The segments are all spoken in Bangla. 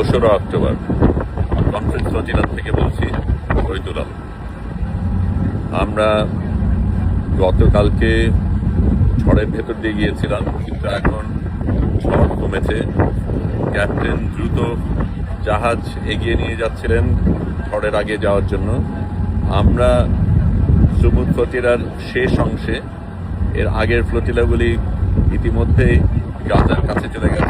দোসরা অক্টোবর। কনফারেন্স ফজিলাত থেকে বলছি শহীদুল আমরা গতকালকে ঝড়ের ভেতর দিয়ে গিয়েছিলাম, কিন্তু এখন ঝড় কমেছে। ক্যাপ্টেন দ্রুত জাহাজ এগিয়ে নিয়ে যাচ্ছিলেন ঝড়ের আগে যাওয়ার জন্য। আমরা সুমুদ ফতিরার শেষ অংশে, এর আগের ফ্লোটিলাগুলি ইতিমধ্যেই গাজার কাছে চলে গেছে।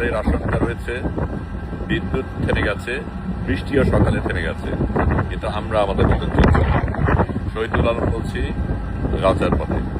ঝড়ের আশঙ্কা রয়েছে, বিদ্যুৎ থেমে গেছে, বৃষ্টিও সকালে থেমে গেছে। কিন্তু আমরা আমাদের মতন চলছি। শহীদুল আলম বলছি, রাজার পথে।